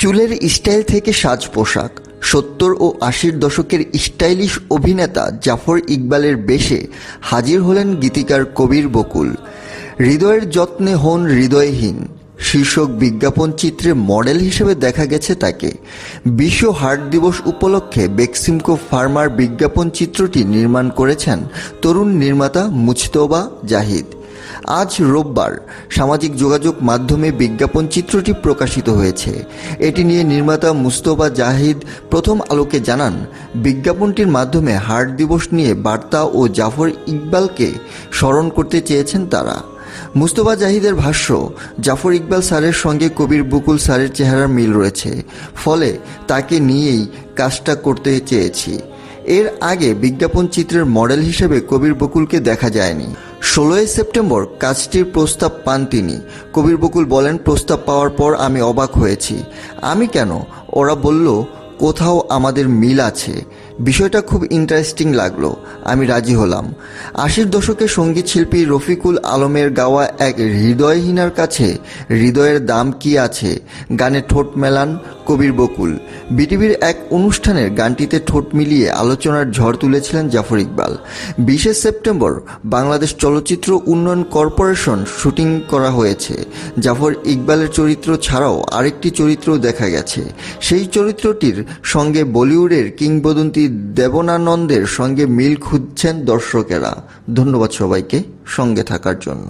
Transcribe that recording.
চুলের স্টাইল থেকে সাজ পোশাক। সত্তর ও আশির দশকের স্টাইলিশ অভিনেতা জাফর ইকবালের বেশে হাজির হলেন গীতিকার কবির বকুল। হৃদয়ের যত্নে হন হৃদয়হীন। শীর্ষক বিজ্ঞাপন চিত্রে মডেল হিসেবে দেখা গেছে তাকে। বিশ্ব হার্ট দিবস উপলক্ষে বেক্সিমকো ফার্মার বিজ্ঞাপন চিত্রটি নির্মাণ করেছেন তরুণ নির্মাতা মুজতবা জাহিদ। আজ রোববার সামাজিক যোগাযোগ মাধ্যমে বিজ্ঞাপন চিত্রটি প্রকাশিত হয়েছে। এটি নিয়ে নির্মাতা মুস্তফা জাহিদ প্রথম আলোকে জানান, বিজ্ঞাপনটির মাধ্যমে হার্ট দিবস নিয়ে বার্তা ও জাফর ইকবালকে স্মরণ করতে চেয়েছেন তারা। মুস্তফা জাহিদের ভাষ্য, জাফর ইকবাল স্যারের সঙ্গে কবির বকুল স্যারের চেহারার মিল রয়েছে, ফলে তাকে নিয়েই কাজটা করতে চেয়েছি। এর আগে বিজ্ঞাপন চিত্রের মডেল হিসেবে কবির বকুলকে দেখা যায়নি। ষোলোই সেপ্টেম্বর কাজটির প্রস্তাব পান তিনি। কবির বকুল বলেন, প্রস্তাব পাওয়ার পর আমি অবাক হয়েছি। আমি কেন? ওরা বলল, কোথাও আমাদের মিল আছে। বিষয়টা খুব ইন্টারেস্টিং লাগল। আমি রাজি হলাম। আশির দশকে সংগীত শিল্পী রফিকুল আলমের গাওয়া এক হৃদয়হীনার কাছে, হৃদয়ের দাম কি আছে? গানে ঠোঁট মেলান কবির বকুল, বিটিভির এক অনুষ্ঠানের গানটিতে ঠোঁট মিলিয়ে আলোচনার ঝড় তুলেছিলেন জাফর ইকবাল। বিশে সেপ্টেম্বর বাংলাদেশ চলচ্চিত্র উন্নয়ন কর্পোরেশন শুটিং করা হয়েছে। জাফর ইকবালের চরিত্র ছাড়াও আরেকটি চরিত্রও দেখা গেছে। সেই চরিত্রটির সঙ্গে বলিউডের কিংবদন্তি দেবনানন্দের সঙ্গে মিল খুঁজছেন দর্শকেরা। ধন্যবাদ সবাইকে সঙ্গে থাকার জন্য।